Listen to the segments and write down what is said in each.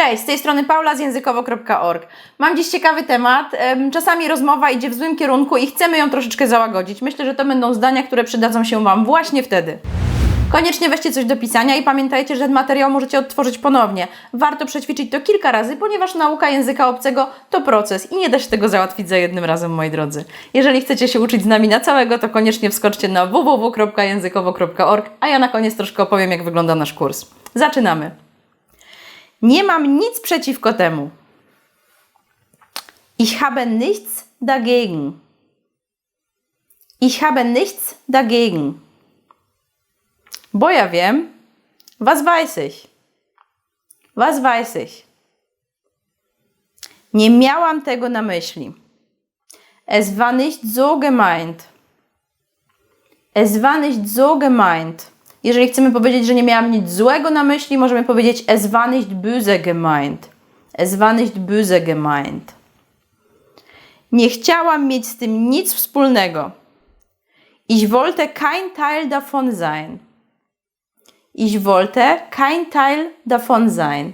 Cześć, z tej strony Paula z językowo.org. Mam dziś ciekawy temat. Em, Czasami rozmowa idzie w złym kierunku i chcemy ją troszeczkę załagodzić. Myślę, że to będą zdania, które przydadzą się Wam właśnie wtedy. Koniecznie weźcie coś do pisania i pamiętajcie, że ten materiał możecie odtworzyć ponownie. Warto przećwiczyć to kilka razy, ponieważ nauka języka obcego to proces i nie da się tego załatwić za jednym razem, moi drodzy. Jeżeli chcecie się uczyć z nami na całego, to koniecznie wskoczcie na www.językowo.org, a ja na koniec troszkę opowiem, jak wygląda nasz kurs. Zaczynamy. Nie mam nic przeciwko temu. Ich habe nichts dagegen. Ich habe nichts dagegen. Bo ja wiem, was weiß ich? Was weiß ich? Nie miałam tego na myśli. Es war nicht so gemeint. Es war nicht so gemeint. Jeżeli chcemy powiedzieć, że nie miałam nic złego na myśli, możemy powiedzieć es war nicht böse gemeint. Es war nicht böse gemeint. Nie chciałam mieć z tym nic wspólnego. Ich wollte kein Teil davon sein. Ich wollte kein Teil davon sein.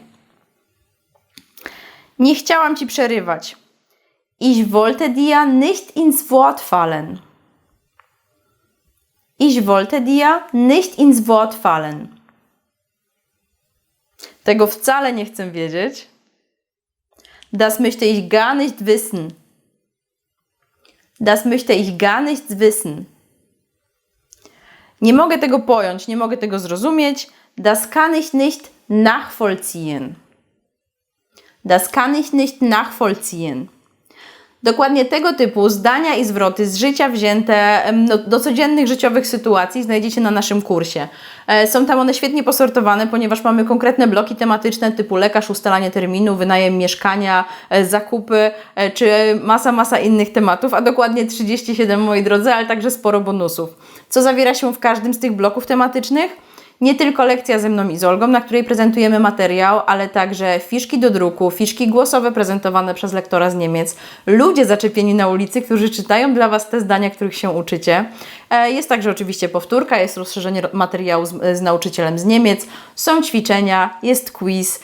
Nie chciałam ci przerywać. Ich wollte dir nicht ins Wort fallen. Ich wollte dir nicht ins Wort fallen. Tego wcale nie chcę wiedzieć. Das möchte ich gar nicht wissen. Das möchte ich gar nicht wissen. Nie mogę tego pojąć, nie mogę tego zrozumieć. Das kann ich nicht nachvollziehen. Das kann ich nicht nachvollziehen. Dokładnie tego typu zdania i zwroty z życia wzięte do codziennych życiowych sytuacji znajdziecie na naszym kursie. E, Są tam one świetnie posortowane, ponieważ mamy konkretne bloki tematyczne typu lekarz, ustalanie terminu, wynajem mieszkania, e, zakupy, e, czy masa, masa innych tematów, a dokładnie 37 moi drodzy, ale także sporo bonusów. Co zawiera się w każdym z tych bloków tematycznych? Nie tylko lekcja ze mną i z Olgą, na której prezentujemy materiał, ale także fiszki do druku, fiszki głosowe prezentowane przez lektora z Niemiec, ludzie zaczepieni na ulicy, którzy czytają dla Was te zdania, których się uczycie. E, Jest także oczywiście powtórka, jest rozszerzenie ro- materiału z, z nauczycielem z Niemiec, są ćwiczenia, jest quiz.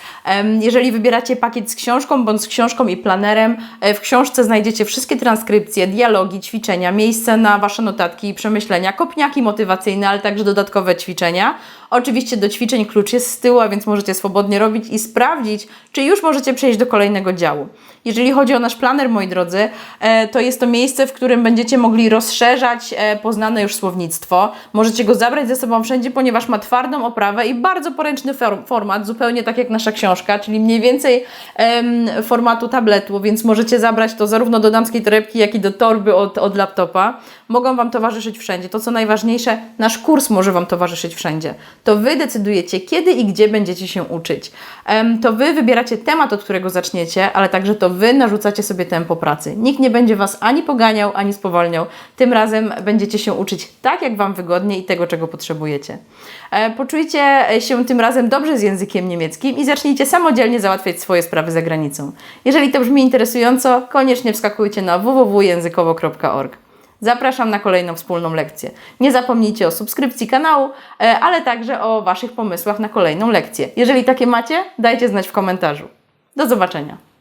Jeżeli wybieracie pakiet z książką bądź z książką i planerem, e, w książce znajdziecie wszystkie transkrypcje, dialogi, ćwiczenia, miejsce na Wasze notatki i przemyślenia, kopniaki motywacyjne, ale także dodatkowe ćwiczenia. Oczywiście do ćwiczeń klucz jest z tyłu, więc możecie swobodnie robić i sprawdzić, czy już możecie przejść do kolejnego działu. Jeżeli chodzi o nasz planer, moi drodzy, e, to jest to miejsce, w którym będziecie mogli rozszerzać e, poznane już słownictwo. Możecie go zabrać ze sobą wszędzie, ponieważ ma twardą oprawę i bardzo poręczny for- format, zupełnie tak jak nasza książka, czyli mniej więcej formatu tabletu, więc możecie zabrać to zarówno do damskiej torebki, jak i do torby od, od laptopa. Mogą Wam towarzyszyć wszędzie. To, co najważniejsze, nasz kurs może Wam towarzyszyć wszędzie. To Wy decydujecie, kiedy i gdzie będziecie się uczyć. To Wy wybieracie temat, od którego zaczniecie, ale także to Wy narzucacie sobie tempo pracy. Nikt nie będzie Was ani poganiał, ani spowalniał. Tym razem będziecie się uczyć tak, jak Wam wygodnie i tego, czego potrzebujecie. E, Poczujcie się tym razem dobrze z językiem niemieckim i zacznijcie samodzielnie załatwiać swoje sprawy za granicą. Jeżeli to brzmi interesująco, koniecznie wskakujcie na www.językowo.org. Zapraszam na kolejną wspólną lekcję. Nie zapomnijcie o subskrypcji kanału, e, ale także o Waszych pomysłach na kolejną lekcję. Jeżeli takie macie, dajcie znać w komentarzu. Do zobaczenia.